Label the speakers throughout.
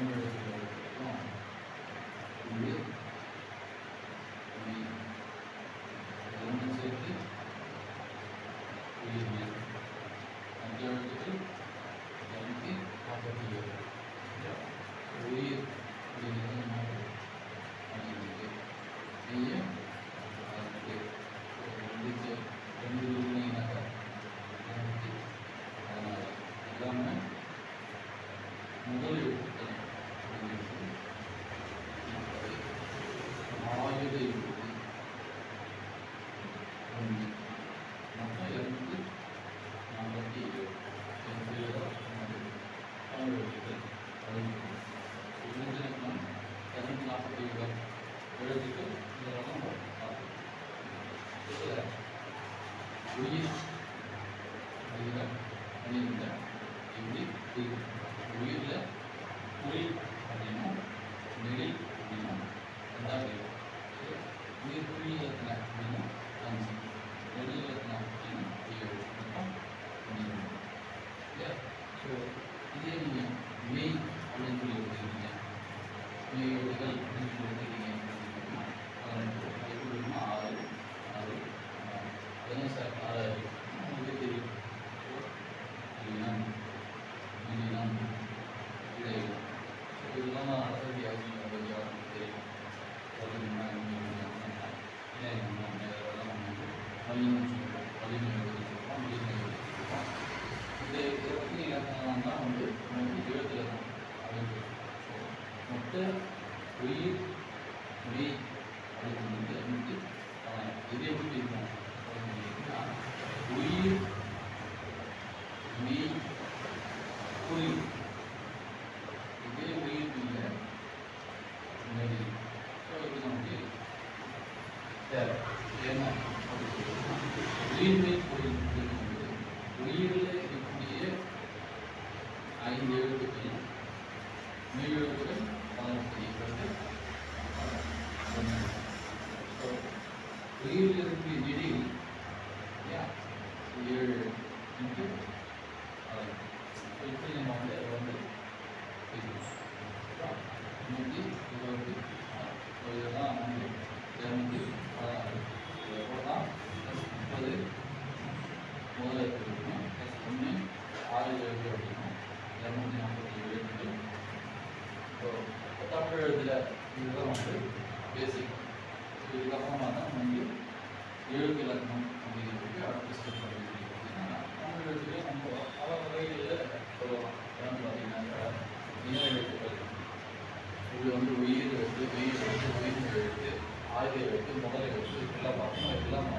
Speaker 1: தமிழ் எழுத்துக்கள் இதெல்லாம் பார்ப்போம் இதில் உயிர் அதில் அணிந்த இப்படி உயிர் உயிரில் குறி அப்படின்னும் நெடில் அப்படின்னும் ரெண்டாவது உயிர் குறி இலக்கண அப்படின்னும் அஞ்சு நெடில் இலக்கண அப்படின்னும் ஏழு மொத்தம் பன்னிரெண்டு இல்லையா ஸோ இதே நீங்கள் மெய் அப்படின்னு சொல்லி எடுத்துக்கிட்டீங்க மெய் எழுதுகள் அப்படின்னு சொல்லி எடுத்துக்கிட்டீங்க அப்படின்னா பதினெட்டு எப்படி இருக்குன்னா ஆறு ஆறு ஆறு. அதெல்லாம் சார் ஆறு ஆறு உங்களுக்கு தெரியும் இல்லைன்னா இல்லைன்னா இடையில ஸோ இதெல்லாம் நான் அழகாக அவசியம் அவசியம் தெரியும் பதினொன்னா வலிமை சொல்லுவோம் வலிமை எழுதிருக்கோம் வலிமை எழுதிருக்கோம் இந்த இதை பற்றி இலக்கணம் தான் வந்து நமக்கு எழுத்து தான். அப்படின்றது சொல்லுவோம் மொத்த உயிர் மொழி அப்படின்னு வந்து நமக்கு இது எப்படி இருக்கும். அப்படின்னு கேட்டீங்கன்னா, உயிர் மெய் குறி இதே உயிர் இல்லை நெறி ஸோ இது நமக்கு தேவை. ஏன்னா உயிர்மை குறி அப்படிங்கும்போது உயிரில் இருக்கக்கூடிய ஐந்து எழுத்துக்கள் மெய் எழுத்துக்கள் பதினெட்டு ஈக்வல் ஸோ உயிரில் இருக்கக்கூடிய நெறி இல்லையா ஏழு இன்ட்டு பதினெட்டு ஸோ இப்படி நம்ம வந்து அதை வந்து நூற்றி இருபது ஸோ இதெல்லாம் வந்து இரநூத்தி பதினாறு எவ்வளோ தான் ப்ளஸ் முப்பது முதல்ல இருக்கணும் ப்ளஸ் ஒன்று ஆறு ஏழு அப்படின்னா இரநூத்தி நாற்பத்தி ஏழு எழுத்துக்கள் ஸோ தமிழ் இதுதான் வந்து பேசிக் இதுக்கப்புறமா தான் வந்து எழுத்து இலக்கணம் அப்படிங்கிறதுக்கு அடுத்த ஸ்டெப் அப்படின்னா தமிழ் நம்ம பல வகைகளில் சொல்லலாம். ஏன்னு பார்த்தீங்கன்னாக்கா இன எழுத்துக்கள் இது வந்து உயிர் எழுத்து உயிர் எழுத்து உயிர் எழுத்து ஆயுத எழுத்து முதல் எழுத்து இதெல்லாம் பார்த்தோம்னா இதெல்லாம்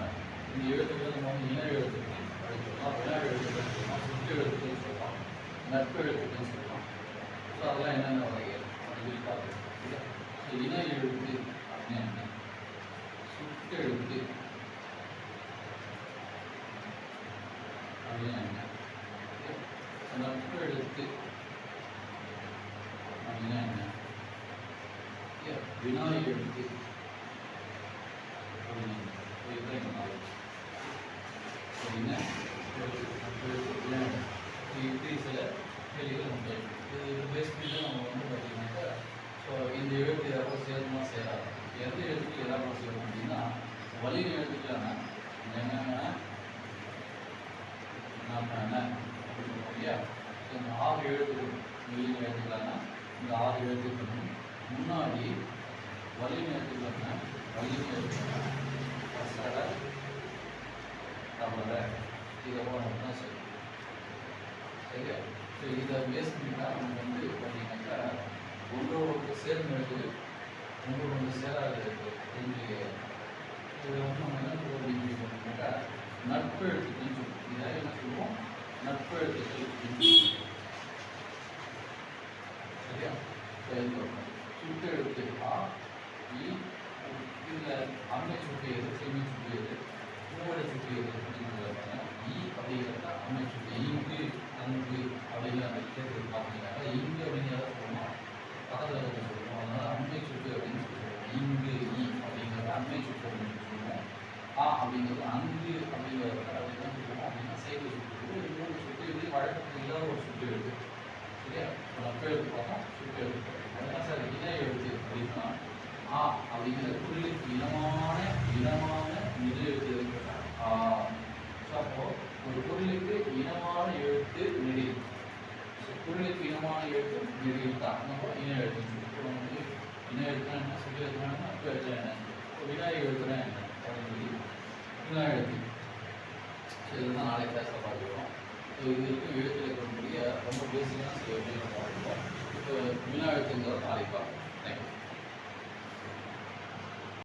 Speaker 1: இந்த எழுத்துக்கள் நம்ம வந்து இன எழுத்துக்கள் அப்படின்னு சொல்லலாம். வினா எழுத்துக்கள் சொல்லலாம். சுற்று எழுத்துக்கள் சொல்லலாம். நட்பு எழுத்துக்கள் சொல்லலாம். ஸோ அதெல்லாம் என்னென்ன வகைகள் அப்படின்னு பார்க்கலாம் இல்லையா ஸோ இன எழுத்து அப்படின்னா என்ன சுட்டு எழுத்து அப்படின்னா என்ன இல்லையா? எழுத்து அப்படின்னா என்ன? வினா எழுத்து இதுதான் இந்த நாலேஜ் ஸோ இப்படி சில கேள்விகள் உண்டு இது இது பேஸ் பண்ணி நம்ம வந்து பார்த்தீங்கன்னாக்கா ஸோ இந்த எழுத்து யாராவது சேருமா சேராது? எந்த எழுத்துக்கு யாராவது சேரும் அப்படின்னா வலிமை எழுத்துக்களான என்னென்ன நாற்பது அப்படின்னு இல்லையா இந்த ஆறு எழுத்துக்கள் வெளியில் எழுத்துக்களான இந்த ஆறு எழுத்துக்களும் முன்னாடி வலிமை எழுத்துக்களான வலிமை எழுத்துக்களான கசட தவற இதை போனோம்னா சரி சரியா? ஸோ இதை பேஸ் பண்ணி நம்ம வந்து பார்த்தீங்கன்னாக்கா ஒன்றோட ஒன்று சேர்ந்து எழுத்து ஒன்றோட ஒன்று சேராத எழுத்து ரெண்டு இது வந்து நம்ம என்ன சொல்லுவோம் அப்படின்னு பார்த்தீங்கன்னாக்கா நட்பு எழுத்துக்கள்னு சொல்லுவோம் இதை என்ன சொல்லுவோம் நட்பு எழுத்துக்கள் அப்படின்னு சொல்லுவோம். சரியா சரிங்க சுட்டு இதில் அம்மை சுட்டு எது செம்மி சுட்டு எது மூவடை சுட்டு எது அப்படிங்கிறத ஈ அப்படிங்கிறத அம்மை சுட்டு இங்கு அங்கு அப்படிங்கிற அந்த கேட்டு பார்த்தீங்கன்னா இங்கு அப்படிங்கிறத சொல்லணும் பக்கத்தில் வந்து சொல்லுவோம் அதனால் அம்மை சுட்டு அப்படின்னு சொல்லுவோம் இங்கு ஈ அப்படிங்கிறத அம்மை சுட்டு அப்படின்னு சொல்லுவோம் ஆ அப்படிங்கிறது அங்கு அப்படிங்கிறத அப்படின்னு சொல்லுவோம் அப்படின்னா சைக்கிள் சுட்டு. இது மூணு சுட்டு எழுதி வழக்கத்தில் இல்லாத ஒரு சுட்டு எழுது சரியா? இப்போ நம்ம எழுத்து பார்த்தோம் சுட்டு எழுத்து. சார் வினை எழுத்து அப்படின்னா ஆ அப்படிங்கிற குரலுக்கு இனமான இனமான நிலை எழுத்து ஆ ஸோ அப்போ ஒரு குரலுக்கு இனமான எழுத்து நெறி குரலுக்கு இனமான எழுத்து நெறி தான் நம்ம இன எழுத்து இப்போ வந்து இன எழுத்துனா என்ன சொல்லி எழுத்துனா அப்போ எழுத்துனா என்ன வினாய் எழுத்துனா என்ன அப்படின்னு சொல்லி வினா எழுத்து ஸோ இதுதான் நாளை பார்த்துக்கிறோம். ஸோ எழுத்தில் இருக்கக்கூடிய ரொம்ப பேசிக்கான சில விஷயங்கள் பார்த்துருக்கோம் இப்போ வினா எழுத்துங்கிறத நாளைக்கு தேங்க்யூ